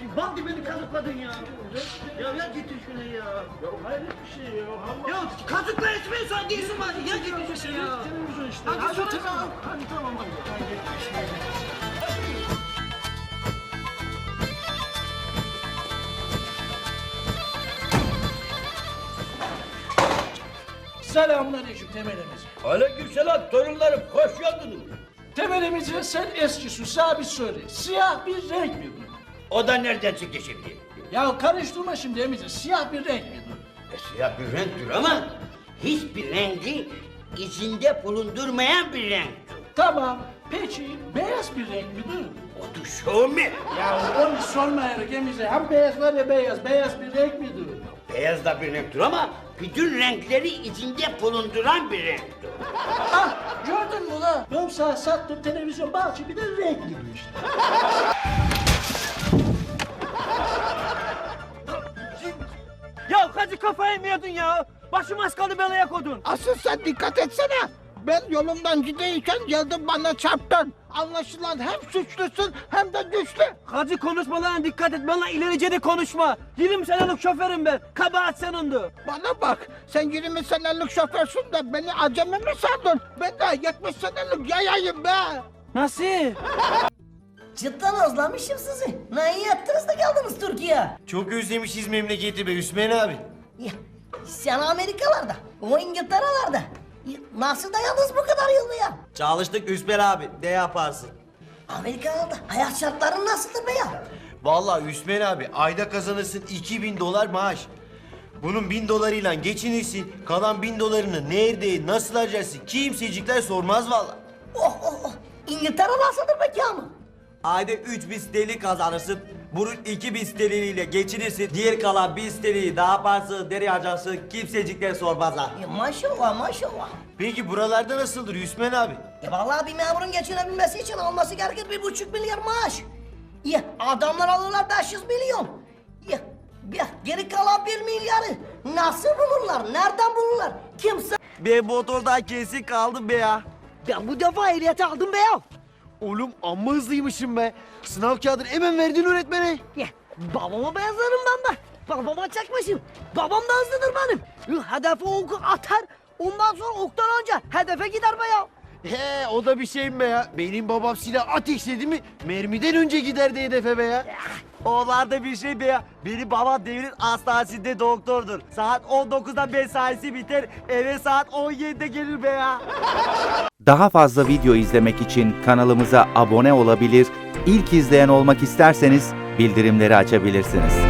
Gibi beni kazıkladın ya. Ya ya getir şunu ya. Ya hayret bir şey ya. Allah. Ya kazıkla etmiyorsan değilsin bari. Ya getir şunu ya. Televizyon işte. Hadi Hadi, sonra tamam. tamam. Hadi tamam hadi. Selamünaleyküm temelimiz. Aleykümselam torunlarım hoş geldiniz. Temelimize sen eski su sabit söyle. Siyah bir renk mi bu? O da nereden çıktı şimdi? Ya karıştırma şimdi emice. Siyah bir renk mi? E, siyah bir renktir ama hiçbir rengi içinde bulundurmayan bir renktir. Tamam. Peki beyaz bir renk mi bu? O da şu mu? Ya onu sormayarak emice. Hem beyaz var ya beyaz. Beyaz bir renk mi bu? Beyaz da bir renktir ama bütün renkleri içinde bulunduran bir renktir. Ah gördün mü la? Ben sana sattım televizyon bahçe bir de renk gibi işte. Kafayı mı yedin ya? Başım az kaldı belaya kodun. Asıl sen dikkat etsene. Ben yolumdan gideyken geldin bana çarptın. Anlaşılan hem suçlusun hem de güçlü. Hacı konuşmalarına dikkat et. Bana ilerice de konuşma. 20 senelik şoförüm ben. Kabahat senindu. Bana bak sen 20 senelik şoförsün de beni acemi mi sandın? Ben de 70 senelik yayayım be. Nasıl? Cidden özlemişim sizi. Ne iyi ettiniz de geldiniz Türkiye. Çok özlemişiz memleketi be Hüsmen abi. Ya, sen Amerikalarda, o İngiltere'lerde. Nasıl dayandınız bu kadar yıl ya? Çalıştık Hüsmen abi ne yaparsın? Amerika'da hayat şartları nasıldır be ya? Vallahi Hüsmen abi ayda kazanırsın 2000 dolar maaş. Bunun bin dolarıyla geçinirsin. Kalan bin dolarını nerede, nasıl harcarsın kimsecikler sormaz vallahi. Oh oh oh. İngiltere nasıldır peki ama? Ayda 3000 sterlin kazanırsın. Bunun 2000 sterliniyle geçinirsin. Diğer kalan 1000 sterlini ne yaparsın, nereye harcarsın kimsecikler sormazlar. Ya, maşallah maşallah. Peki buralarda nasıldır Hüsmen abi? Ya vallahi bir memurun geçinebilmesi için alması gerekir bir buçuk milyar maaş. Ya adamlar alırlar 500 milyon. Ya, ya geri kalan bir milyarı nasıl bulurlar? Nereden bulurlar? Kimse... Ben motordan kesin kaldım be ya. Ben bu defa ehliyeti aldım be ya. Oğlum amma hızlıymışım be. Sınav kağıdını hemen verdin öğretmene. Ya, babama benzeririm ben de. Babama çekmişim. Babam da hızlıdır benim. Hedefe oku atar. Ondan sonra oktan önce hedefe gider be ya. He o da bir şey mi be ya? Benim babam silah ateşledi mi mermiden önce giderdi hedefe be ya. Onlarda bir şey be ya. Benim babam devlet hastanesinde doktordur. Saat 19'da mesaisi biter. Eve saat 17'de gelir be ya. Daha fazla video izlemek için kanalımıza abone olabilir, ilk izleyen olmak isterseniz bildirimleri açabilirsiniz.